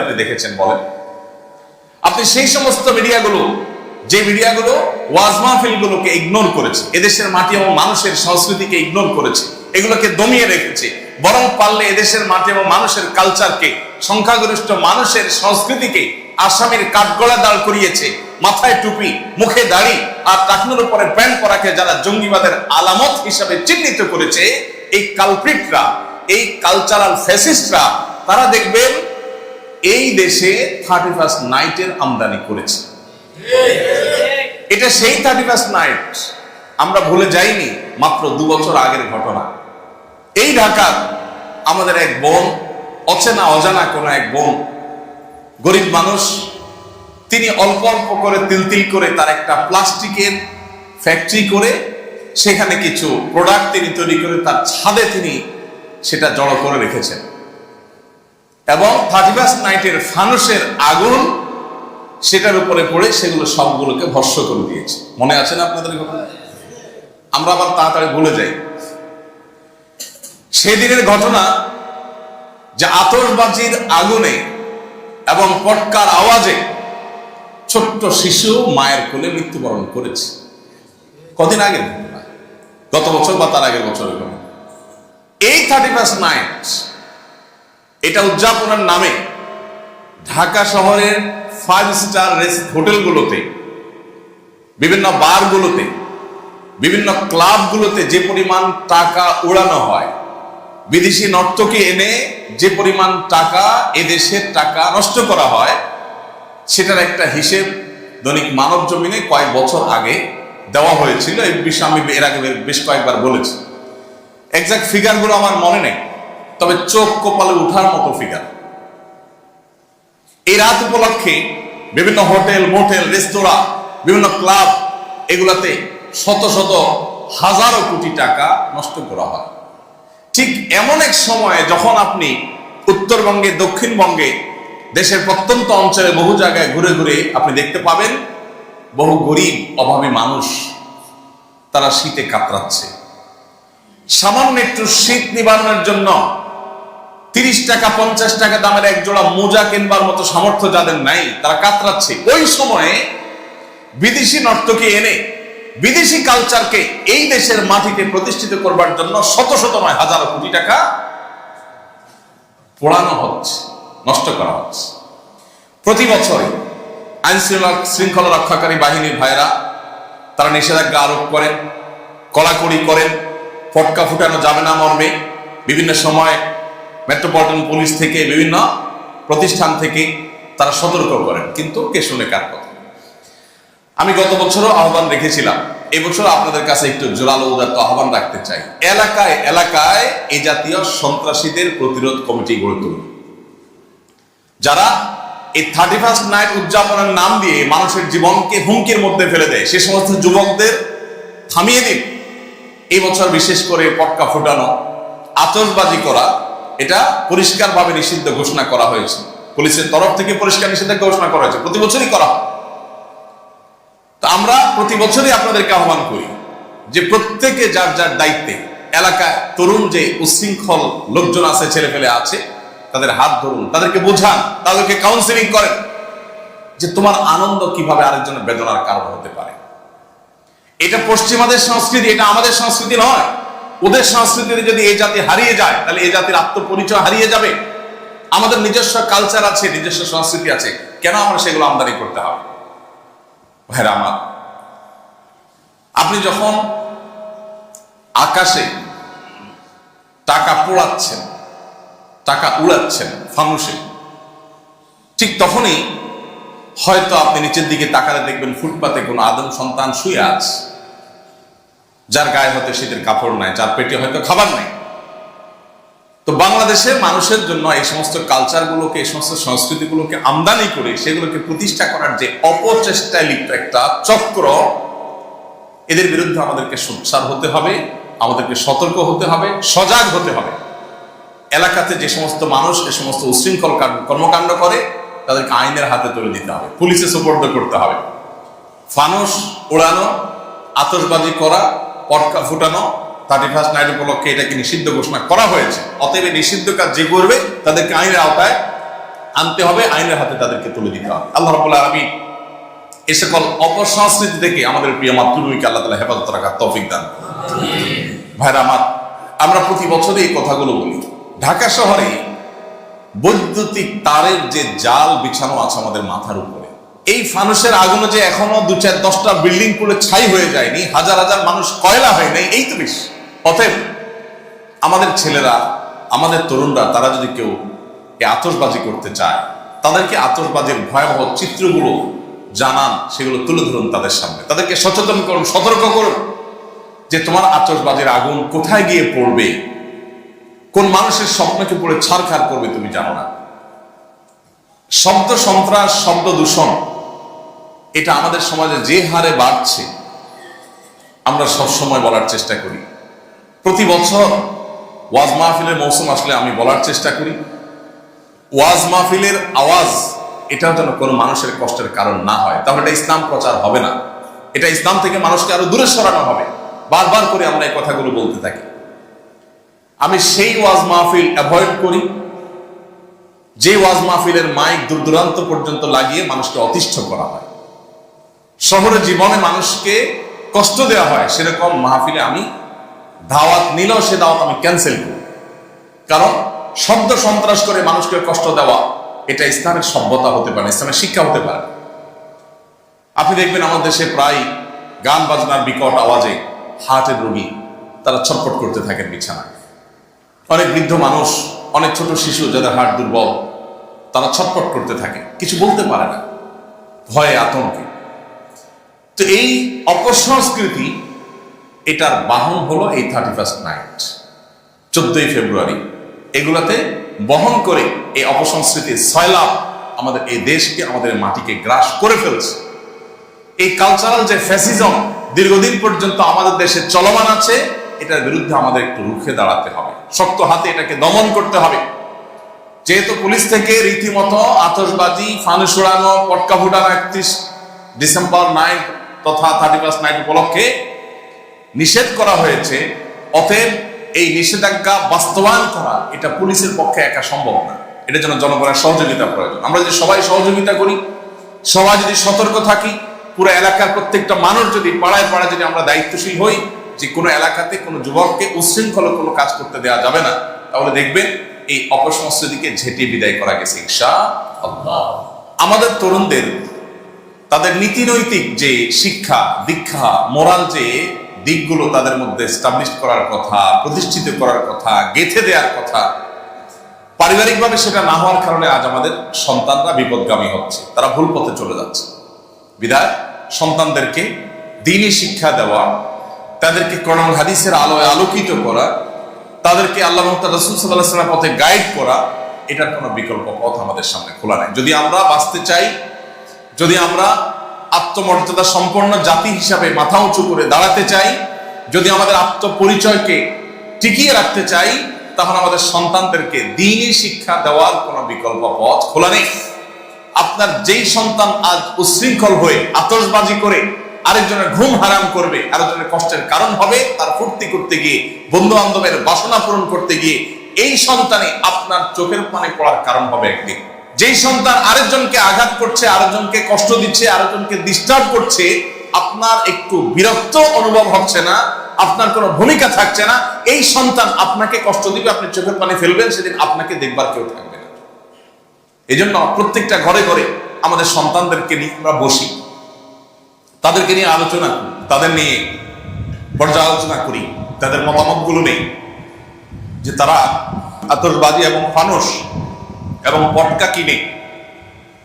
আপনি দেখেছেন বলেন। আপনি সেই সমস্ত মিডিয়াগুলো, যে মিডিয়াগুলো ওয়াজ মাহফিলগুলোকে ইগনোর করেছে, এদেশের মাটি এবং মানুষের সংস্কৃতিকে ইগনোর করেছে, এগুলোকে দমিয়ে রেখেছে, বরং পারলে এদেশের মাটি এবং মানুষের কালচারকে সংখ্যাগরিষ্ঠ মানুষের সংস্কৃতিকে আসামের কাঠগড়া দাঁড় করিয়েছে, মাথায় টুপি, মুখে দাড়ি আর টাকনুর উপরে প্যান্ট পরাকে যারা জঙ্গিবাদের আলামত হিসাবে চিহ্নিত করেছে, এই কালপ্রিটরা এই কালচারাল ফ্যাসিস্টরা তারা দেখবেন এই দেশে থার্টি ফার্স্ট নাইটের আমদানি করেছে। এটা সেই থার্টি ফার্স্ট নাইট আমরা ভুলে যাইনি, মাত্র দু বছর আগের ঘটনা। এই ঢাকার আমাদের এক বোন, অচেনা, অজানা কোনো এক বোন, গরিব মানুষ, তিনি অল্প অল্প করে তিল তিল করে তার একটা প্লাস্টিকের ফ্যাক্টরি করে সেখানে কিছু প্রোডাক্ট তিনি তৈরি করে তার ছাদে তিনি সেটা জড়ো করে রেখেছেন। এবং থার্টি ফার্স্ট নাইটের ফানুসের আগুন সেটার উপরে পড়ে সেগুলো সবগুলোকে ভস্য করে দিয়েছে। মনে আছে না আপনাদের ঘটনা আমরা আবার তাড়াতাড়ি ভুলে যাই। সেদিনের ঘটনা যে আতশবাজির আগুনে এবং পটকার আওয়াজে ছোট্ট শিশু মায়ের কোলে মৃত্যুবরণ করেছে। কদিন আগে গত বছর বা তার আগের ঘটনা। এই থার্টি ফার্স্ট নাইট এটা উদযাপনের নামে ঢাকা শহরের ফাইভ স্টার হোটেলগুলোতে, বিভিন্ন বারগুলোতে, বিভিন্ন ক্লাবগুলোতে যে পরিমাণ টাকা উড়ানো হয়, বিদেশি নর্তকে এনে যে পরিমাণ টাকা এদেশের টাকা নষ্ট করা হয়, সেটার একটা হিসেব দৈনিক মানব জমিনে কয়েক বছর আগে দেওয়া হয়েছিল। এই বিষয়ে আমি এর আগে বেশ কয়েকবার বলেছি। এক্সাক্ট ফিগারগুলো আমার মনে নেই। তবে চোখ কপালে উঠার মতো ফিগার এই রাত উপলক্ষে বিভিন্ন হোটেল, মোটেল, রেস্তোরাঁ, বিভিন্ন ক্লাব এগুলাতে শত শত হাজারো কোটি টাকা নষ্ট করা হয়। ঠিক এমন এক সময়ে যখন আপনি উত্তরবঙ্গে, দক্ষিণবঙ্গে দেশের প্রত্যন্ত অঞ্চলে বহু জায়গায় ঘুরে ঘুরে আপনি দেখতে পাবেন, বহু গরিব, অভাবী মানুষ তারা শীতে কাতরাচ্ছে। সামান্য একটু শীত নিবারণের জন্য তিরিশ টাকা, পঞ্চাশ টাকা দামের এক জোড়া মোজা কিনবার মতো সামর্থ্য যাদের নাই, তারা কাতরাচ্ছে। ওই সময়ে বিদেশি নর্তকী এনে বিদেশি কালচারকে এই দেশের মাটিতে প্রতিষ্ঠিত করবার জন্য শত শত নয়, হাজারো কোটি টাকা পোড়ানো হচ্ছে, নষ্ট করা হচ্ছে। প্রতি বছরে আইন শৃঙ্খলা রক্ষাকারী বাহিনীর ভাইরা তারা নিষেধাজ্ঞা আরোপ করেন, কড়াকড়ি করেন, ফটকা ফুটানো যাবে না মর্মে। বিভিন্ন সময় মেট্রোপলিটন পুলিশ থেকে বিভিন্ন প্রতিষ্ঠান থেকে তারা সতর্ক করেন। কিন্তু কে শুনে কার কথা? আমি গত বছরও আহ্বান রেখেছিলাম। এবছর আপনাদের কাছে একটু জোরালো উদাত্ত আহ্বান রাখতে চাই। এলাকায় এলাকায় এই জাতীয় সন্ত্রাসীদের প্রতিরোধ কমিটি গড়ে তুলুন। যারা এই থার্টি ফার্স্ট নাইট উদযাপনের নাম দিয়ে মানুষের জীবনকে হুমকির মধ্যে ফেলে দেয়, সে সমস্ত যুবকদের থামিয়ে দিন। এই বছর বিশেষ করে পটকা ফুটানো, আতশবাজি করা এটা পরিষ্কারভাবে নিষিদ্ধ ঘোষণা করা হয়েছে। পুলিশের তরফ থেকে পরিষ্কার নিষেধাজ্ঞা ঘোষণা করা হয়েছে। প্রতি বছরই করা হয়। তো আমরা প্রতি বছরই আপনাদেরকে আহ্বান করি যে প্রত্যেকে যার যার দায়িত্বে এলাকায় তরুণ যে উশৃঙ্খল লোকজন আছে ছেলে ফেলে আছে, তাদের হাত ধরুন, তাদেরকে বোঝান, তাদেরকে কাউন্সিলিং করেন যে তোমার আনন্দ কীভাবে আরেকজনের বেদনার কারণ হতে পারে। এটা পশ্চিমাদের সংস্কৃতি, এটা আমাদের সংস্কৃতি নয়। ওদের সংস্কৃতিতে যদি এই জাতি হারিয়ে যায়, তাহলে এই জাতির আত্মপরিচয় হারিয়ে যাবে। আমাদের নিজস্ব কালচার আছে, নিজস্ব সংস্কৃতি আছে। কেন আমরা সেগুলো আমদানি করতে হবে? ভাইরা আমার, আপনি যখন আকাশে টাকা পোড়াচ্ছেন, টাকা উড়াচ্ছেন ফানুসে ঠিক তখনই হয়তো আপনি নিচের দিকে তাকালে দেখবেন ফুটপাতে কোনো আদম সন্তান শুয়ে আছে। যার গায়ে হয়তো শীতের কাপড় নাই, যার পেটে হয়তো খাবার নাই। তো বাংলাদেশের মানুষের জন্য এই সমস্ত কালচারগুলোকে এই সমস্ত সংস্কৃতিগুলোকে আমদানি করে সেগুলোকে প্রতিষ্ঠা করার যে অপচেষ্টায় লিপ্ত একটা চক্র, এদের বিরুদ্ধে আমাদেরকে সোচ্চার হতে হবে, আমাদেরকে সতর্ক হতে হবে, সজাগ হতে হবে। এলাকাতে যে সমস্ত মানুষ এ সমস্ত উশৃঙ্খল কর্মকাণ্ড করে, তাদেরকে আইনের হাতে তুলে দিতে হবে, পুলিশে সুপর্দ করতে হবে। ফানুস ওড়ানো, আতশবাজি করা পটকা ফুটানো থার্টি ফার্স্ট নাইট উপলক্ষে এটাকে নিষিদ্ধ ঘোষণা করা হয়েছে। অতএব এই নিষিদ্ধ কাজ যে করবে তাদেরকে আইনের আওতায় আনতে হবে আইনের হাতে তাদেরকে তুলে দিতে হবে। আল্লাহ রাব্বুল আলামিন এ সকল অপসংস্কৃতি থেকে আমাদের প্রিয় মাতৃভূমিকে আল্লাহ তালা হেফাজত রাখার তৌফিক দান ভাইরা আমার আমরা প্রতি বছরই এই কথাগুলো বলি। ঢাকা শহরে বৈদ্যুতিক তারের যে জাল বিছানো আছে আমাদের মাথার উপরে এই ফানুসের আগুনে যে এখনও দু চার দশটা বিল্ডিং পুরো ছাই হয়ে যায়নি, হাজার হাজার মানুষ কয়লা হয় নাই, এই তো বেশ। অতএব আমাদের ছেলেরা, আমাদের তরুণরা, তারা যদি কেউ এই আতশবাজি করতে চায়, তাদেরকে আতশবাজির ভয়াবহ চিত্রগুলো জানান, সেগুলো তুলে ধরুন তাদের সামনে। তাদেরকে সচেতন করুন, সতর্ক করুন যে তোমার আতশবাজির আগুন কোথায় গিয়ে পড়বে, কোন মানুষের স্বপ্নকে পড়ে ছাড়খাড় করবে তুমি জানো না। শব্দ সন্ত্রাস, শব্দ দূষণ এটা আমাদের সমাজে যে হারে বাড়ছে, আমরা সব সময় বলার চেষ্টা করি। প্রতি বছর ওয়াজ মাহফিলের মৌসুম আসলে আমি বলার চেষ্টা করি। ওয়াজ মাহফিলের আওয়াজ, এটাও যেন কোনো মানুষের কষ্টের কারণ না হয়। তাহলে এটা ইসলাম প্রচার হবে না। এটা ইসলাম থেকে মানুষকে আরও দূরে সরানো হবে। বারবার করে আমরা এই কথাগুলো বলতে থাকি। আমি সেই ওয়াজ মাহফিল অ্যাভয়েড করি। যে ওয়াজ মাহফিলের মাইক দূর দূরান্ত পর্যন্ত লাগিয়ে মানুষকে অতিষ্ঠ করা হয়। শহরে জীবনে মানুষকে কষ্ট দেওয়া হয়, সেরকম মাহফিলে আমি দাওয়াত নিলেও সে দাওয়াত আমি ক্যান্সেল করি। কারণ শব্দ সন্ত্রাস করে মানুষকে কষ্ট দেওয়া, এটা ইসলামের সভ্যতা হতে পারে ইসলামের শিক্ষা হতে পারে আপনি দেখবেন আমাদের দেশে প্রায় গান বাজনার বিকট আওয়াজে হার্টের রোগী তারা ছটফট করতে থাকেন বিছানায়। অনেক বৃদ্ধ মানুষ, অনেক ছোট শিশু যাদের হার্ট দুর্বল, তারা ছটফট করতে থাকে, কিছু বলতে পারে না। ভয়ে আতঙ্কে। তো এই অপসংস্কৃতি, এটার বাহন হলো এই থার্টি ফার্স্ট নাইট চোদ্দই ফেব্রুয়ারি। এগুলাতে বহন করে এই অপসংস্কৃতির সয়লাভ আমাদের এই দেশকে, আমাদের মাটিকে গ্রাস করে ফেলছে। এই কালচারাল যে ফ্যাসিজম দীর্ঘদিন পর্যন্ত আমাদের দেশে চলমান আছে, এটার বিরুদ্ধে আমাদের একটু রুখে দাঁড়াতে হবে। শক্ত হাতে এটাকে দমন করতে হবে। যেহেতু পুলিশ থেকে রীতিমতো আতশবাজি ফানুস উড়ানো পটকা ফুটানো একত্রিশ ডিসেম্বর নাইট তথা থার্টি ফার্স্ট নাইট উপলক্ষে নিষেধ করা হয়েছে, অতএব এই নিষেধাজ্ঞা বাস্তবায়ন করা এটা পুলিশের পক্ষে একা সম্ভব না। এটা যেন জনগণের সহযোগিতা প্রয়োজন। আমরা যদি সবাই সহযোগিতা করি, সবাই যদি সতর্ক থাকি, পুরো এলাকার প্রত্যেকটা মানুষ যদি পাড়ায় পাড়ায় যদি আমরা দায়িত্বশীল হই, যে কোনো এলাকাতে কোনো যুবককে উচ্ছৃঙ্খল কোনো কাজ করতে দেওয়া যাবে না, তাহলে দেখবেন এই অপসংস্কৃতিকে ঝেঁটিয়ে বিদায় করা গেছে ইনশা আল্লাহ আমাদের তরুণদের তাদের নীতিনৈতিক যে শিক্ষা, দীক্ষা মোরাল যে দিকগুলো তাদের মধ্যে স্টাবলিশ করার কথা, প্রতিষ্ঠিত করার কথা, গেথে দেওয়ার কথা, পারিবারিকভাবে সেটা না হওয়ার কারণে আজ আমাদের সন্তানরা বিপদগামী হচ্ছে। তারা ভুল পথে চলে যাচ্ছে। বিদায় সন্তানদেরকে দিনই শিক্ষা দেওয়া, তাদেরকে করণ হাদিসের আলোয় আলোকিত করা, তাদেরকে আল্লাহ রসুল সাল্লাহ পথে গাইড করা, এটার কোনো বিকল্প পথ আমাদের সামনে খোলা নেই। যদি আমরা বাঁচতে চাই যদি আমরা আত্মমর্যাদা সম্পন্ন জাতি হিসাবে মাথা উঁচু করে দাঁড়াতে চাই, যদি আমাদের আত্মপরিচয়কে টিকিয়ে রাখতে চাই তখন আমাদের সন্তানদেরকে দিনই শিক্ষা দেওয়ার কোনো বিকল্প পথ খোলা নেই। আপনার যেই সন্তান আজ উশৃঙ্খল হয়ে আতশবাজি করে আরেকজনের ঘুম হারাম করবে, আরেকজনের কষ্টের কারণ হবে, তার ফুর্তি করতে গিয়ে বন্ধু বান্ধবের বাসনা পূরণ করতে গিয়ে, এই সন্তানে আপনার চোখের পানে পড়ার কারণ হবে একদিন। যেই সন্তান আরেকজনকে আঘাত করছে, আরেকজনকে কষ্ট দিচ্ছে, আরেকজনকে ডিস্টার্ব করছে, আপনার একটু বিরক্ত অনুভব হচ্ছে না, আপনার কোনো ভূমিকা থাকছে না, এই সন্তান আপনাকে কষ্ট দিবে, আপনি চোখের পানি ফেলবেন, সেদিন আপনাকে দেখবার কেউ থাকবে না। এই জন্য প্রত্যেকটা ঘরে ঘরে আমাদের সন্তানদেরকে নিয়ে আমরা বসি। তাদেরকে নিয়ে আলোচনা তাদের নিয়ে পর্যালোচনা করি, তাদের মতামতগুলো নেই। যে তারা আতশবাজি এবং ফানুস এবং পটকা কিনে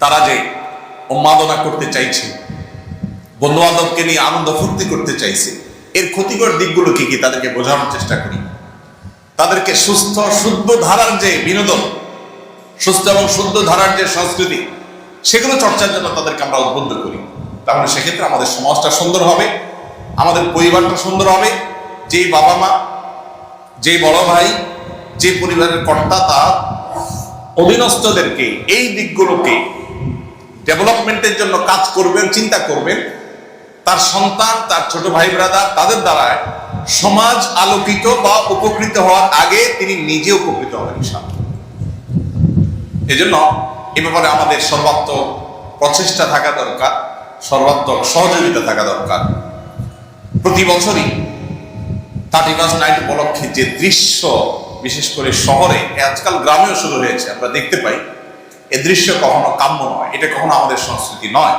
তারা যে উন্মাদনা করতে চাইছে বন্ধু বান্ধবকে নিয়ে আনন্দ ফুর্তি করতে চাইছে, এর ক্ষতিকর দিকগুলো কি কি তাদেরকে বোঝানোর চেষ্টা করি। তাদেরকে সুস্থ, শুদ্ধ ধারার যে বিনোদন, সুস্থ এবং শুদ্ধ ধারার যে সংস্কৃতি, সেগুলো চর্চার জন্য তাদেরকে আমরা উদ্বুদ্ধ করি। তাহলে সেক্ষেত্রে আমাদের সমাজটা সুন্দর হবে, আমাদের পরিবারটা সুন্দর হবে, যেই বাবা মা যে বড় ভাই যে পরিবারের কর্তা, তার অধীনস্থদেরকে, এই দিকগুলোকে ডেভেলপমেন্টের জন্য কাজ করবেন, চিন্তা করবেন, তার সন্তান, তার ছোট ভাই ব্রাদার তাদের দ্বারা সমাজ আলোকিত বা উপকৃত হওয়ার আগে তিনি নিজে উপকৃত হবেন। এজন্য এ ব্যাপারে আমাদের সর্বাত্মক প্রচেষ্টা থাকা দরকার, সর্বাত্মক সহযোগিতা থাকা দরকার প্রতি বছরই থার্টি ফার্স্ট নাইট উপলক্ষে যে দৃশ্য বিশেষ করে শহরে আজকাল গ্রামেও শুরু হয়েছে, আমরা দেখতে পাই। এ দৃশ্য কখনো কাম্য নয়, এটা কখনো আমাদের সংস্কৃতি নয়।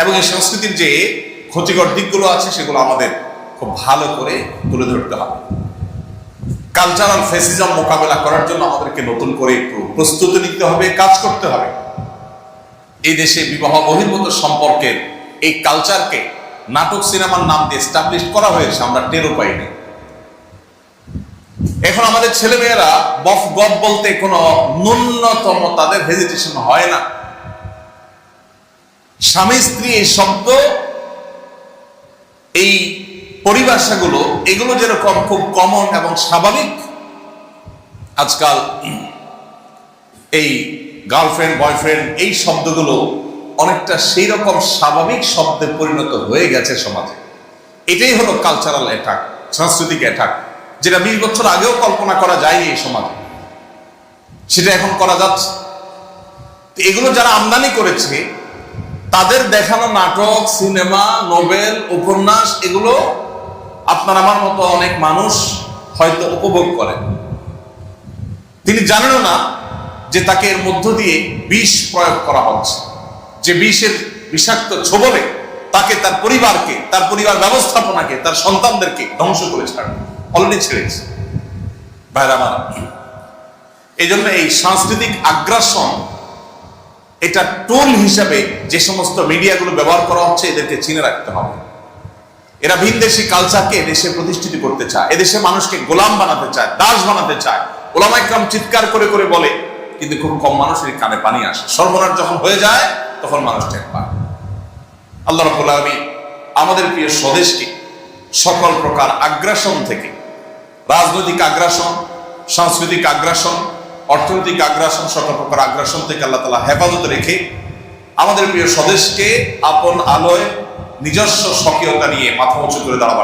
এবং এই সংস্কৃতির যে ক্ষতিকর দিকগুলো আছে, সেগুলো আমাদের খুব ভালো করে তুলে ধরতে হবে। কালচারাল ফেসিজম মোকাবেলা করার জন্য আমাদেরকে নতুন করে একটু প্রস্তুতি নিতে হবে, কাজ করতে হবে। এই দেশে বিবাহ বহির্ভূত সম্পর্কের এই কালচারকে নাটক সিনেমার নাম দিয়ে এস্টাবলিশ করা হয়েছে, আমরা টেরও পাইনি। এখন আমাদের ছেলেমেয়েরা বফ গপ বলতে কোনো ন্যূনতম তাদের হেজিটেশন হয় না। স্বামী স্ত্রী এই শব্দ, এই পরিভাষাগুলো, এগুলো যেরকম খুব কমন এবং স্বাভাবিক, আজকাল এই গার্লফ্রেন্ড বয়ফ্রেন্ড এই শব্দগুলো অনেকটা সেই রকম স্বাভাবিক শব্দে পরিণত হয়ে গেছে সমাজে। এটাই হলো কালচারাল অ্যাটাক সাংস্কৃতিক অ্যাটাক যেটা বিশ বছর আগেও কল্পনা করা যায়নি এই সমাজে। সেটা এখন করা যাচ্ছে। এগুলো যারা আমদানি করেছে, তাদের দেখানো নাটক, সিনেমা নোবেল উপন্যাস, এগুলো আপনার আমার মতো অনেক মানুষ হয়তো উপভোগ করেন। তিনি জানেনও না যে তাকে এর মধ্য দিয়ে বিষ প্রয়োগ করা হচ্ছে। যে বিষের বিষাক্ত ছোবলে তাকে তার পরিবারকে, তার পরিবার ব্যবস্থাপনাকে, তার সন্তানদেরকে ধ্বংস করে ছাড়বে অলরেডি ছেড়েছে ভাইরা আমার এই জন্য এই সাংস্কৃতিক আগ্রাসন, এটা টোল হিসাবে যে সমস্ত মিডিয়াগুলো ব্যবহার করা হচ্ছে, এদেরকে চিনে রাখতে হবে। এরা ভিন ভিনদেশি কালচারকে দেশে প্রতিষ্ঠিত করতে চায়, এদেশে মানুষকে গোলাম বানাতে চায়, দাস বানাতে চায়। ওলামাইকরাম চিৎকার করে করে বলে, কিন্তু খুব কম মানুষের কানে পানি আসে। সর্বনাশ যখন হয়ে যায়, তখন মানুষ টের পায়। আল্লাহ রব্বুল আলমী আমাদের প্রিয় স্বদেশকে সকল প্রকার আগ্রাসন থেকে রাজনৈতিক আগ্রাসন, সাংস্কৃতিক আগ্রাসন, অর্থনৈতিক আগ্রাসন সকল প্রকার আগ্রাসন থেকে আল্লাহ তালা হেফাজত রেখে আমাদের প্রিয় স্বদেশকে আপন আলোয় নিজস্ব স্বকীয়তা নিয়ে মাথা উঁচু করে দাঁড়াবার